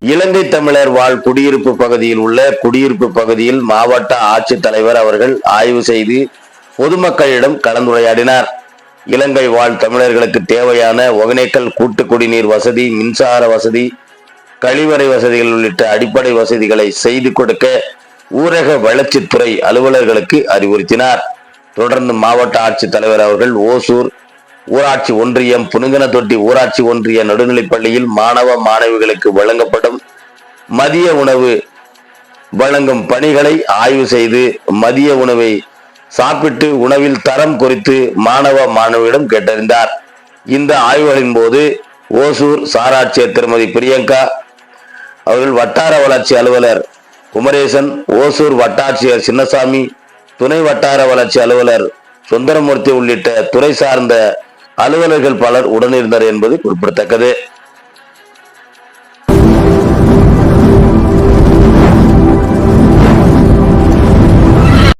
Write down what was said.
இலங்கை தமிழர் வாழ் குடியிருப்பு பகுதியில் உள்ள குடியிருப்பு பகுதியில் மாவட்ட ஆட்சித்தலைவர் அவர்கள் ஆய்வு செய்து பொதுமக்களிடம் கலந்துரையாடினார். இலங்கை வாழ் தமிழர்களுக்கு தேவையான ஒகனேக்கல் கூட்டு குடிநீர் வசதி மின்சார வசதி கழிவறை வசதிகள் உள்ளிட்ட அடிப்படை வசதிகளை செய்து கொடுக்க ஊரக வளர்ச்சித்துறை அலுவலர்களுக்கு அறிவுறுத்தினார். தொடர்ந்து மாவட்ட ஆட்சித்தலைவர் அவர்கள் ஓசூர் ஊராட்சி ஒன்றியம் புனுங்கனத்தொட்டி ஊராட்சி ஒன்றிய நடுநிலைப்பள்ளியில் மாணவ மாணவிகளுக்கு வழங்கப்படும் மதிய உணவு வழங்கும் பணிகளை ஆய்வு செய்து மதிய உணவை சாப்பிட்டு உணவில் தரம் குறித்து மாணவ மாணவியிடம் கேட்டறிந்தார். இந்த ஆய்வுகளின் போது ஓசூர் சாராட்சியர் திருமதி பிரியங்கா அவர்கள் வட்டார வளர்ச்சி அலுவலர் குமரேசன் ஓசூர் வட்டாட்சியர் சின்னசாமி துணை வட்டார வளர்ச்சி அலுவலர் சுந்தரமூர்த்தி உள்ளிட்ட துறை சார்ந்த அலுவலர்கள் பலர் உடனிருந்தனர் என்பது குறிப்பிடத்தக்கது.